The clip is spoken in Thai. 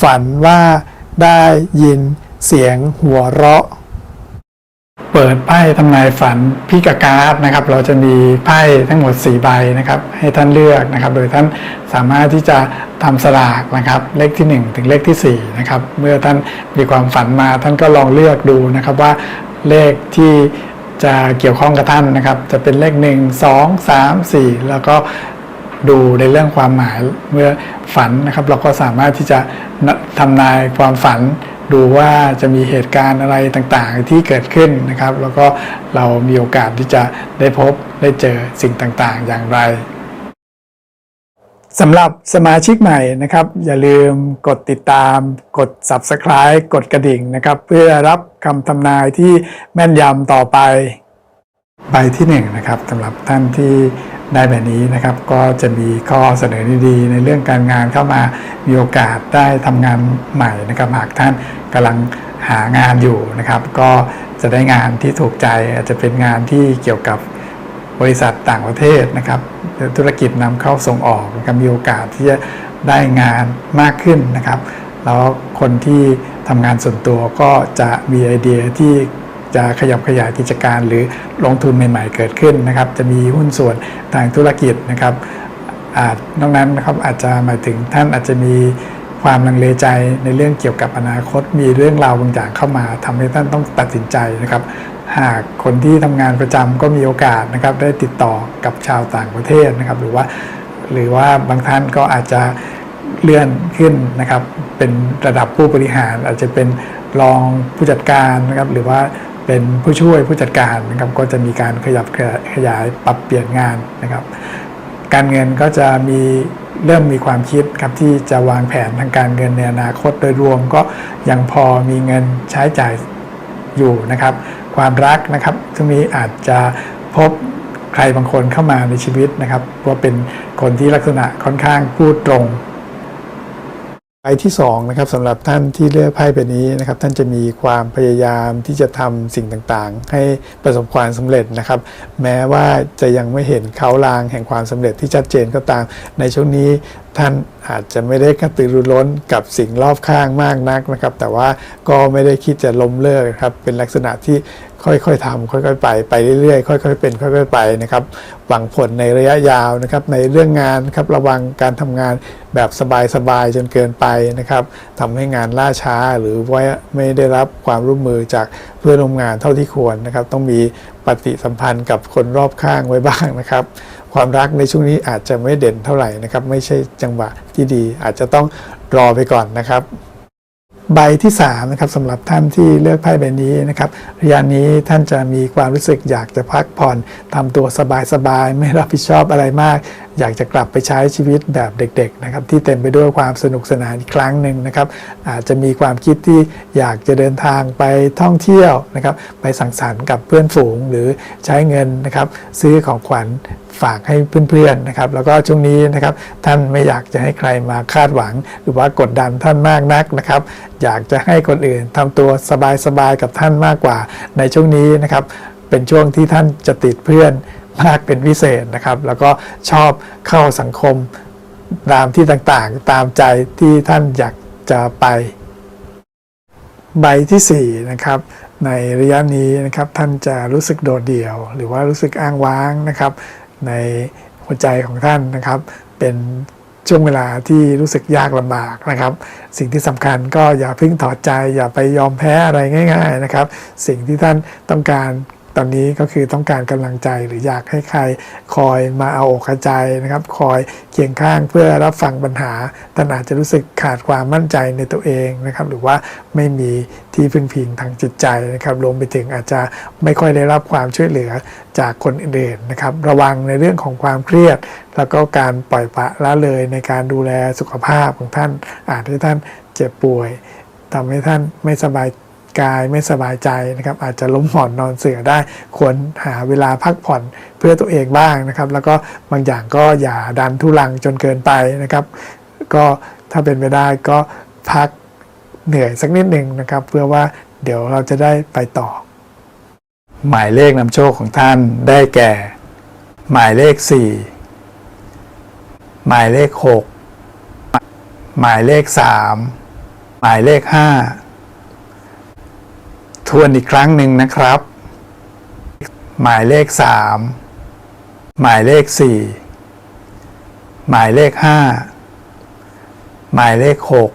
ฝันว่าได้ยินเสียงหัวเราะ เปิดไพ่ทำนายฝันพิกาการ์ดนะครับ เราจะมีไพ่ทั้งหมด 4 ใบนะครับ ให้ท่านเลือกนะครับ โดยท่านสามารถที่จะทำสลากนะครับ เลขที่ 1 ถึงเลขที่4นะครับ เมื่อท่านมีความฝันมาท่านก็ลองเลือกดูนะครับว่าเลขที่จะเกี่ยวข้องกับท่านนะครับ จะเป็นเลข 1 2 3 4 แล้วก็ ดูในเรื่องความหมายเมื่อฝันนะครับ เราก็สามารถที่จะทำนายความฝัน ดูว่าจะมีเหตุการณ์อะไรต่างๆที่เกิดขึ้นนะครับ แล้วก็เรามีโอกาสที่จะได้พบได้เจอสิ่งต่างๆ อย่างไรสำหรับสมาชิกใหม่นะครับ อย่าลืมกดติดตาม กด Subscribe กดกระดิ่งนะครับ เพื่อรับคำทำนายที่แม่นยำต่อไป ใบที่1นงนะครับสำหรับท่านที่ ได้แบบนี้นะครับ ก็จะมีข้อเสนอดีๆ ในเรื่องการงานเข้ามามีโอกาสได้ทำงานใหม่นะครับหากท่านกำลังหางานอยู่นะครับ ก็จะได้งานที่ถูกใจอาจจะเป็นงานที่เกี่ยวกับบริษัทต่างประเทศนะครับ ธุรกิจนำเข้าส่งออกนะครับมีโอกาสที่จะได้งานมากขึ้นนะครับ แล้วคนที่ทำงานส่วนตัวก็จะมีไอเดียที่ จะขยับขยายกิจการหรือลงทุนใหม่ ๆ เกิดขึ้นนะครับ จะมีหุ้นส่วนทางธุรกิจนะครับอาจนอกนั้นนะครับอาจจะหมายถึงท่านอาจจะมีความลังเลใจในเรื่องเกี่ยวกับอนาคต มีเรื่องราวบางอย่างเข้ามาทำให้ท่านต้องตัดสินใจนะครับ หากคนที่ทำงานประจำก็มีโอกาสนะครับ ได้ติดต่อกับชาวต่างประเทศนะครับ หรือว่า หรือว่าบางท่านก็อาจจะเลื่อนขึ้นนะครับ เป็นระดับผู้บริหารอาจจะเป็นรองผู้จัดการนะครับ หรือว่า เป็นผู้ช่วยผู้จัดการนะครับก็จะมีการขยับขยายปรับเปลี่ยนงานนะครับ การเงินก็จะมีเริ่มมีความคิดครับที่จะวางแผนทางการเงินในอนาคตโดยรวมก็ยังพอมีเงินใช้จ่ายอยู่นะครับ ความรักนะครับช่วงนี้อาจจะพบใครบางคนเข้ามาในชีวิตนะครับว่าเป็นคนที่ลักษณะค่อนข้างพูดตรง ใบที่2นะครับสำหรับท่านที่เลือกไพ่ใบนี้นะครับท่านจะมีความพยายามที่จะทำสิ่งต่างๆ ให้ประสบความสำเร็จนะครับ แม้ว่าจะยังไม่เห็นเขาลางแห่งความสำเร็จที่ชัดเจนก็ตาม ในช่วงนี้ท่านอาจจะไม่ได้กระตือรือร้นกับสิ่งรอบข้างมากนักนะครับ แต่ว่าก็ไม่ได้คิดจะล้มเลิกครับเป็นลักษณะที่ค่อยๆทำค่อยๆไปไปเรื่อยๆค่อยๆเป็นค่อยๆไปนะครับหวังผลในระยะยาวนะครับในเรื่องงานครับระวังการทำงานแบบสบายๆจนเกินไปนะครับทำให้งานล่าช้าหรือว่าไม่ได้รับความร่วมมือจากเพื่อนร่วมงานเท่าที่ควรนะครับ ต้องมีปฏิสัมพันธ์กับคนรอบข้างไว้บ้างนะครับ ความรักในช่วงนี้อาจจะไม่เด่นเท่าไหร่นะครับ ไม่ใช่จังหวะที่ดี อาจจะต้องรอไปก่อนนะครับ ใบที่3นะครับสำหรับท่านที่เลือกไพ่ใบนี้นะครับระยะนี้ท่านจะมีความรู้สึกอยากจะพักผ่อนทำตัวสบายๆไม่รับผิดชอบอะไรมาก อยากจะกลับไปใช้ชีวิตแบบเด็กๆนะครับที่เต็มไปด้วยความสนุกสนานอีกครั้งหนึ่งนะครับอาจจะมีความคิดที่อยากจะเดินทางไปท่องเที่ยวนะครับไปสังสรรค์กับเพื่อนฝูงหรือใช้เงินนะครับซื้อของขวัญฝากให้เพื่อนๆนะครับแล้วก็ช่วงนี้นะครับท่านไม่อยากจะให้ใครมาคาดหวัง หรือว่ากดดันท่านมากนักนะครับอยากจะให้คนอื่นทำตัวสบายๆกับท่านมากกว่า ในช่วงนี้นะครับ เป็นช่วงที่ท่านจะติดเพื่อนมากเป็นพิเศษนะครับ แล้วก็ชอบเข้าสังคมตามที่ต่างๆ ตามใจที่ท่านอยากจะไป ใบที่4นะครับในระยะนี้นะครับท่านจะรู้สึกโดดเดี่ยว หรือว่ารู้สึกอ้างว้างนะครับ ในหัวใจของท่านนะครับ เป็น ช่วงเวลาที่รู้สึกยากลำบากนะครับ สิ่งที่สำคัญก็อย่าเพิ่งถอดใจ อย่าไปยอมแพ้อะไรง่าย ๆนะครับ สิ่งที่ท่านต้องการ ตอนนี้ก็คือต้องการกำลังใจหรืออยากให้ใครคอยมาเอาอกเอาใจนะครับ คอยเคียงข้างเพื่อรับฟังปัญหาท่านอาจจะรู้สึกขาดความมั่นใจในตัวเองนะครับ หรือว่าไม่มีที่พึ่งพิงทางจิตใจนะครับรวมไปถึงอาจจะไม่ค่อยได้รับความช่วยเหลือจากคนอื่นนะครับ ระวังในเรื่องของความเครียด แล้วก็การปล่อยปละละเลยในการดูแลสุขภาพของท่านอาจให้ท่านเจ็บป่วยทำให้ท่านไม่สบาย กายไม่สบายใจนะครับ อาจจะล้มหมอนนอนเสือได้ ควรหาเวลาพักผ่อนเพื่อตัวเองบ้างนะครับ แล้วก็บางอย่างก็อย่าดันทุลังจนเกินไปนะครับ ก็ถ้าเป็นไปได้ก็พักเหนื่อยสักนิดหนึ่งนะครับ เพื่อว่าเดี๋ยวเราจะได้ไปต่อ หมายเลขนำโชคของท่านได้แก่ หมายเลข 4 หมายเลข 6 หมายเลข 3 หมายเลขห้า ทวนอีกครั้งหนึ่งนะครับ หมายเลขสามหมายเลขสี่หมายเลขห้าหมายเลขหก